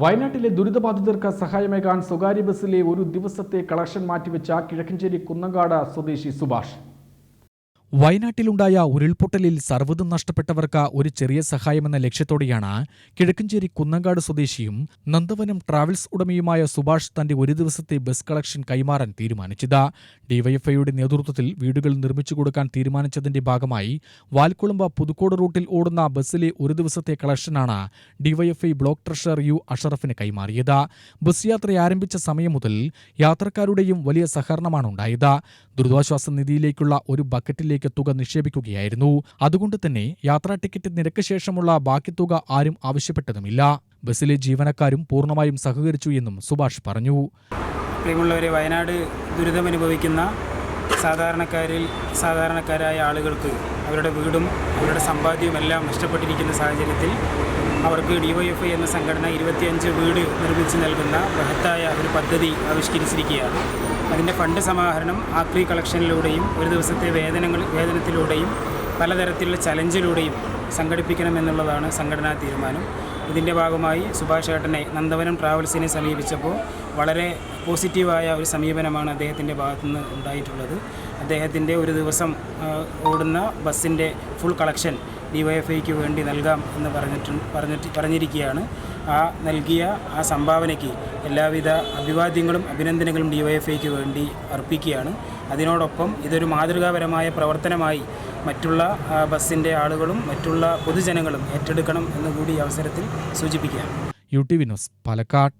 വയനാട്ടിലെ ദുരിതബാധിതർക്ക് സഹായമേകാൻ സ്വകാര്യ ബസ്സിലെ ഒരു ദിവസത്തെ കളക്ഷൻ മാറ്റിവെച്ച കിഴക്കഞ്ചേരി കുന്നങ്കാട് സ്വദേശി സുഭാഷ്. വയനാട്ടിലുണ്ടായ ഉരുൾപൊട്ടലിൽ സർവതും നഷ്ടപ്പെട്ടവർക്ക് ഒരു ചെറിയ സഹായമെന്ന ലക്ഷ്യത്തോടെയാണ് കിഴക്കഞ്ചേരി കുന്നങ്കാട് സ്വദേശിയും നന്ദവനം ട്രാവൽസ് ഉടമയുമായ സുഭാഷ് തന്റെ ഒരു ദിവസത്തെ ബസ് കളക്ഷൻ കൈമാറാൻ തീരുമാനിച്ചത്. ഡിവൈഎഫ്ഐയുടെ നേതൃത്വത്തിൽ വീടുകൾ നിർമ്മിച്ചു കൊടുക്കാൻ തീരുമാനിച്ചതിന്റെ ഭാഗമായി വാൽക്കുളമ്പ പുതുക്കോട് റൂട്ടിൽ ഓടുന്ന ബസ്സിലെ ഒരു ദിവസത്തെ കളക്ഷനാണ് ഡിവൈഎഫ്ഐ ബ്ലോക്ക് ട്രഷറർ യു അഷറഫിന് കൈമാറിയത്. ബസ് യാത്ര ആരംഭിച്ച സമയം മുതൽ യാത്രക്കാരുടെയും വലിയ സഹകരണമാണ് ഉണ്ടായത്. ദുരിതാശ്വാസ നിധിയിലേക്കുള്ള ഒരു ബക്കറ്റിലേക്ക് തുക നിക്ഷേപിക്കുകയായിരുന്നു. അതുകൊണ്ട് തന്നെ യാത്രാ ടിക്കറ്റ് നിരക്ക് ശേഷമുള്ള ബാക്കി തുക ആരും ആവശ്യപ്പെട്ടതുമില്ല. ബസ്സിലെ ജീവനക്കാരും പൂർണമായും സഹകരിച്ചു എന്നും സുഭാഷ് പറഞ്ഞു. പ്രിയമുള്ളവരെ വയനാട് ദുരിതമനുഭവിക്കുന്ന സാധാരണക്കാരിൽ സാധാരണക്കാരായ ആളുകൾക്ക് അവരുടെ വീടും അവരുടെ സമ്പാദ്യവും എല്ലാം നഷ്ടപ്പെട്ടിരിക്കുന്ന സാഹചര്യത്തിൽ അവർക്ക് ഡി വൈ എഫ് ഐ എന്ന സംഘടന ഇരുപത്തിയഞ്ച് വീട് നിർമ്മിച്ച് നൽകുന്ന ബൃഹത്തായ ഒരു പദ്ധതി ആവിഷ്കരിച്ചിരിക്കുകയാണ്. അതിന്റെ ഫണ്ട് സമാഹരണം ആക്രി കളക്ഷനിലൂടെയും ഒരു ദിവസത്തെ വേതനങ്ങൾ വേതനത്തിലൂടെയും പലതരത്തിലുള്ള ചലഞ്ചിലൂടെയും സംഘടിപ്പിക്കണമെന്നുള്ളതാണ് സംഘടനാ തീരുമാനം. ഇതിന്റെ ഭാഗമായി സുഭാഷ് ഏട്ടനെ നന്ദവനം ട്രാവൽസിനെ സമീപിച്ചപ്പോൾ വളരെ പോസിറ്റീവായ ഒരു സമീപനമാണ് അദ്ദേഹത്തിന്റെ ഭാഗത്തുനിന്ന് ഉണ്ടായിട്ടുള്ളത്. അദ്ദേഹത്തിന്റെ ഒരു ദിവസം ഓടുന്ന ബസ്സിന്റെ ഫുൾ കളക്ഷൻ ഡിവൈഎഫ്ഐക്ക് വേണ്ടി നൽകാം എന്ന് പറഞ്ഞിട്ട് പറഞ്ഞിട്ട് പറഞ്ഞിരിക്കുകയാണ്. ആ നൽകിയ ആ സംഭാവനയ്ക്ക് എല്ലാവിധ അഭിവാദ്യങ്ങളും അഭിനന്ദനങ്ങളും ഡിവൈഎഫ്ഐക്ക് വേണ്ടി അർപ്പിക്കുകയാണ്. അതിനോടൊപ്പം ഇതൊരു മാതൃകാപരമായ പ്രവർത്തനമായി മറ്റുള്ള ബസ്സിന്റെ ആളുകളും മറ്റുള്ള പൊതുജനങ്ങളും ഏറ്റെടുക്കണം എന്നുകൂടി അവസരത്തിൽ സൂചിപ്പിക്കുകയാണ്. U T V news Palakkad.